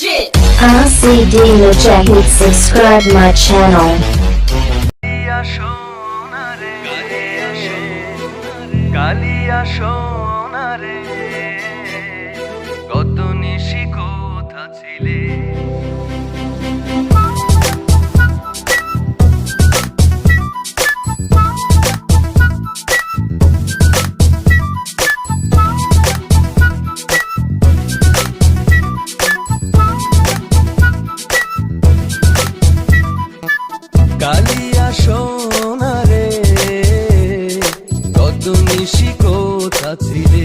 CD Mujahid subscribe my channel. কালিয়া সোনারে কত নিশি কোথা ছিলে কোথা ছিলে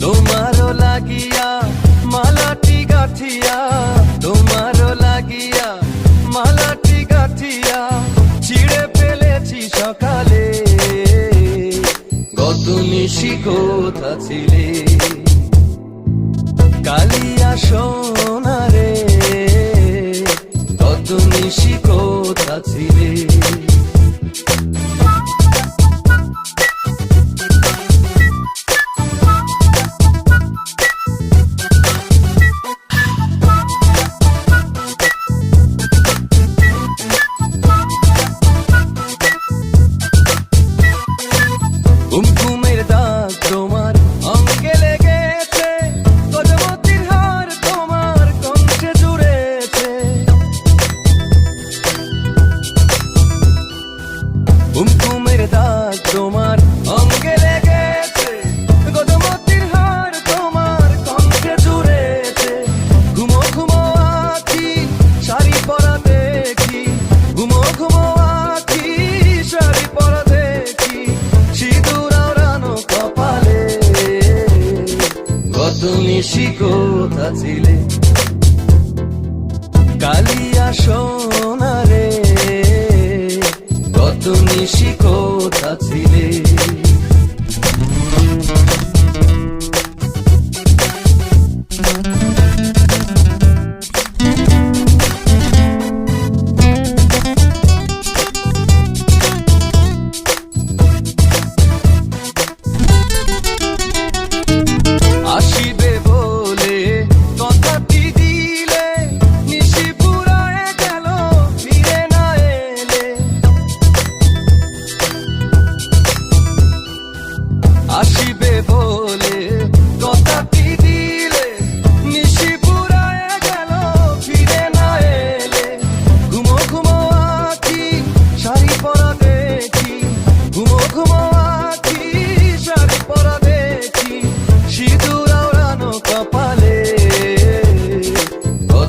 তোমারও লাগিয়া মালাটি তোমারও লাগিয়া মালাটি ছিঁড়ে ফেলেছি সকালে। কত নিশি কোথা ছিলে কালিয়া সোনারে কত নিশি কোথা ছিলে কুমকুমের দাগ তোমার, অঙ্গে লেগেছে। হার তোমার কণ্ঠে জুড়েছে। ঘুমো ঘুমো আখি শাড়ি পরা দেখি। ঘুমো ঘুমো আখি শাড়ি পরা দেখি। সিঁদুর আওড়ানো কপালে। কত নিশি কালিয়া সোনারে নিশি কোথা ছিলে আসিবে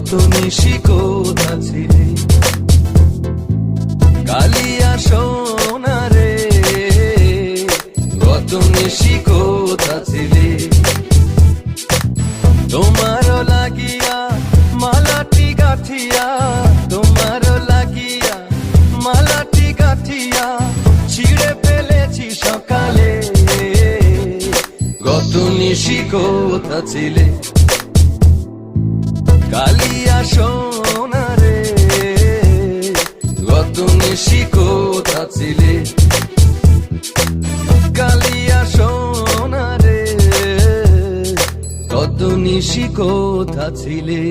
কত নিশি কোথা ছিলে। কালিয়া সোনারে কত নিশি কোথা ছিলে। তোমারও লাগিয়া মালাটি গাথিয়া তোমারও লাগিয়া মালাটি গাথিয়া ছিঁড়ে ফেলেছি সকালে। কত নিশি কোথা ছিলে। কালিয়া সোনারে গত নিশি কোথা ছিলে? কালিয়া সোনারে গত নিশি কোথা ছিলে?